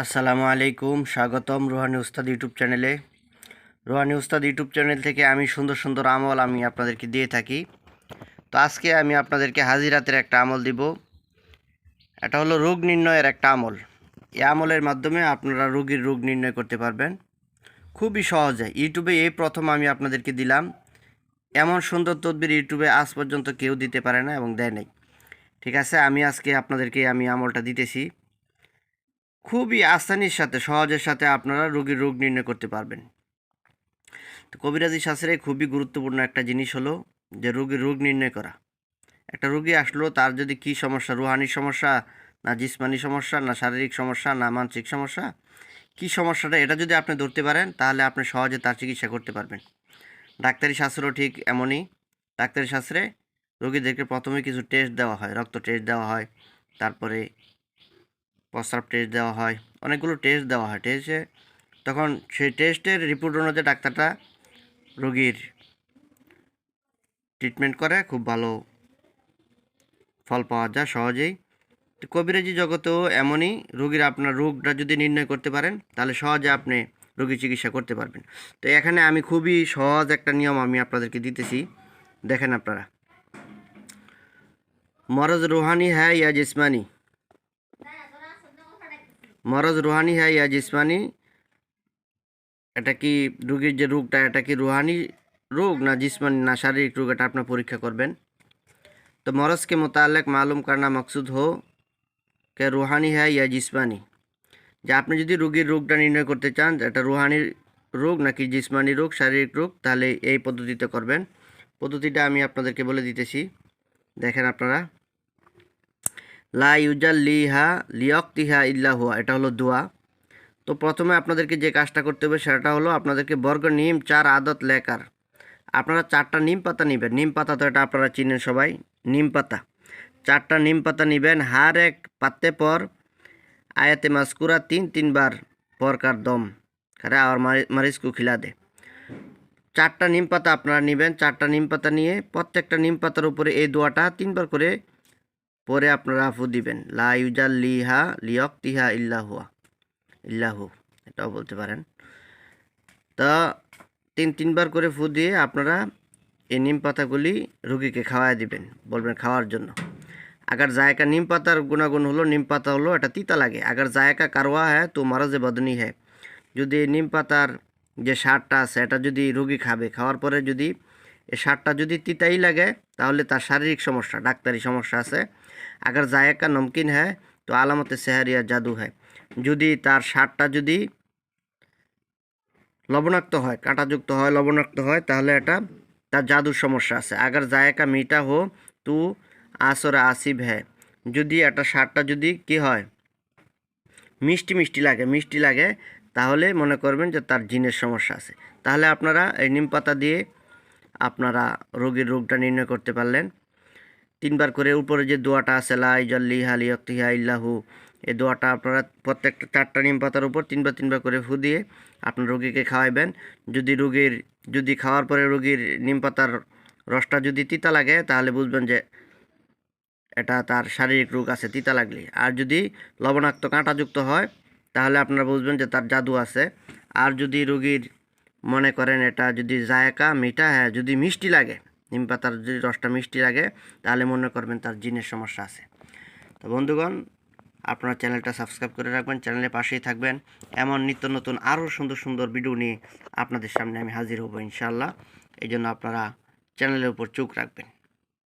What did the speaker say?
আসসালামু আলাইকুম, স্বাগতম রোহানি উস্তাদ ইউটিউব চ্যানেলে। রোহানি উস্তাদ ইউটিউব চ্যানেল থেকে আমি সুন্দর সুন্দর আমল আমি আপনাদেরকে দিয়ে থাকি। তো আজকে আমি আপনাদেরকে হাজিরাতের একটা আমল দিব। এটা হলো রোগ নির্ণয়ের একটা আমল। এই আমলের মাধ্যমে আপনারা রোগীর রোগ নির্ণয় করতে পারবেন। খুবই সহজে। ইউটিউবে এই প্রথম আমি আপনাদেরকে দিলাম। এমন সুন্দর তদবির ইউটিউবে আজ পর্যন্ত কেউ দিতে পারে না এবং দেয় নাই। ঠিক আছে, আমি আজকে আপনাদেরকে আমি আমলটা দিতেছি। খুবই আসানির সাথে, সহজের সাথে আপনারা রোগীর রোগ নির্ণয় করতে পারবেন। তো কবিরাজি শাস্ত্রে খুবই গুরুত্বপূর্ণ একটা জিনিস হলো যে, রোগীর রোগ নির্ণয় করা। একটা রোগী আসলো, তার যদি কি সমস্যা, রুহানির সমস্যা, না জিসমানি সমস্যা, না শারীরিক সমস্যা, না মানসিক সমস্যা, কি সমস্যাটা, এটা যদি আপনি ধরতে পারেন, তাহলে আপনি সহজে তার চিকিৎসা করতে পারবেন। ডাক্তারি শাস্ত্রও ঠিক এমনই। ডাক্তারি শাস্ত্রে রোগীদেরকে প্রথমে কিছু টেস্ট দেওয়া হয়, রক্ত টেস্ট দেওয়া হয়, তারপরে প্রস্রাব টেস্ট দেওয়া হয়, অনেকগুলো টেস্ট দেওয়া হয় টেস্টে তখন সেই টেস্টের রিপোর্ট অনুযায়ী ডাক্তারটা রোগীর ট্রিটমেন্ট করে, খুব ভালো ফল পাওয়া যায় সহজেই। কবিরাজি জগতেও এমনই, রোগীর আপনার রোগটা যদি নির্ণয় করতে পারেন, তাহলে সহজে আপনি রোগী চিকিৎসা করতে পারবেন। তো এখানে আমি খুবই সহজ একটা নিয়ম আমি আপনাদেরকে দিতেছি, দেখেন আপনারা। মরজ রুহানি হ্যাঁ ইয়া জিসমানি। মরজ রুহানি হ্যাঁ ইয়া জিসমানি এটা কি রোগীর যে রোগটা এটা কি রুহানি রোগ না জিসমানি না শারীরিক রোগ এটা আপনার পরীক্ষা করবেন তো मरज़ के मुतालिक मालूम करना मकसूद हो कि रूहानी है या जिस्मानी যে আপনি যদি রোগীর রোগটা নির্ণয় করতে চান যে এটা রুহানির রোগ নাকি জিসমানি রোগ শারীরিক রোগ তাহলে এই পদ্ধতিতে করবেন পদ্ধতিটা আমি আপনাদেরকে বলে দিতেছি দেখেন আপনারা লা ইউজাল লিহা লিয়ক্তিহা ইল্লা হুয়া, এটা হলো দোয়া। তো প্রথমে আপনাদেরকে যে কাজটা করতে হবে সেটা হলো আপনাদেরকে বর্গ নিম চার আদত লেকার আপনারা চারটা নিম পাতা নেবেন। নিম পাতা তো এটা আপনারা চিনেন সবাই, নিম পাতা। চারটা নিম পাতা নেবেন, হার এক পাত্তে পর আয়াতে মাস্কুরা তিন তিনবার পরকার দম খারে আর মারিজ কু খিলা দে। চারটা নিম পাতা আপনারা নেবেন, চারটা নিম পাতা নিয়ে প্রত্যেকটা নিম পাতার উপরে এই দোয়াটা তিনবার করে পরে আপনারা ফু দিবেন। লা ইউজাল লিহা লিয়ক তিহা ইল্লাহুয়া ইল্লাহু এটাও বলতে পারেন। তা তিন, তিনবার করে ফু দিয়ে আপনারা এই নিম পাতাগুলি রুগীকে খাওয়ায় দিবেন, বলবেন খাওয়ার জন্য। আগার জায়কা নিম পাতার গুণাগুণ হলো, নিম পাতা হলো এটা তিতা লাগে। আগার জায়কা কারোয়া হ্যাঁ তো মারাজে বদনি হ্যাঁ যদি নিম পাতার যে সারটা আছে, এটা যদি রুগী খাবে, খাওয়ার পরে যদি এই সারটা যদি তিতাই লাগে, তাহলে তার শারীরিক সমস্যা, ডাক্তারি সমস্যা আছে। আগার জায়কা নমকিন হ্যাঁ তো আলামতে সেহারিয়া জাদু হয় যদি তার সারটা যদি লবণাক্ত হয়, কাঁটাযুক্ত হয়, লবণাক্ত হয়, তাহলে এটা তার জাদুর সমস্যা আছে। আগার জায়কা মিঠা হো তু আসর আসিব হ্যাঁ যদি একটা সারটা যদি কি হয়, মিষ্টি মিষ্টি লাগে মিষ্টি লাগে, তাহলে মনে করবেন যে তার জিনের সমস্যা আছে। তাহলে আপনারা এই নিম পাতা দিয়ে আপনারা রোগীর রোগটা নির্ণয় করতে পারলেন। তিনবার করে উপরে যে দোয়াটা আছে লাই জল্লি হালি অক্তিহা ইল্লাহু, এই দোয়াটা আপনারা প্রত্যেকটা চারটা নিম পাতার উপর তিনবার তিনবার করে ফু দিয়ে আপনার রোগীকে খাওয়াইবেন। যদি রোগীর, যদি খাওয়ার পরে রোগীর নিম পাতার রসটা যদি তিতা লাগে, তাহলে বুঝবেন যে এটা তার শারীরিক রোগ আছে তিতা লাগলে। আর যদি লবণাক্ত কাঁটাযুক্ত হয়, তাহলে আপনারা বুঝবেন যে তার জাদু আছে। আর যদি রোগীর মনে করেন এটা যদি জায়কা, মিঠা হ্যাঁ যদি মিষ্টি লাগে, নিম পাতার যদি রসটা মিষ্টি লাগে, তাহলে মনে করবেন তার জিনের সমস্যা আছে। তো বন্ধুগণ, আপনার চ্যানেলটা সাবস্ক্রাইব করে রাখবেন, চ্যানেলের পাশেই থাকবেন। এমন নিত্য নতুন আরও সুন্দর সুন্দর ভিডিও নিয়ে আপনাদের সামনে আমি হাজির হব ইনশাল্লাহ এই জন্য আপনারা চ্যানেলের উপর চোখ রাখবেন।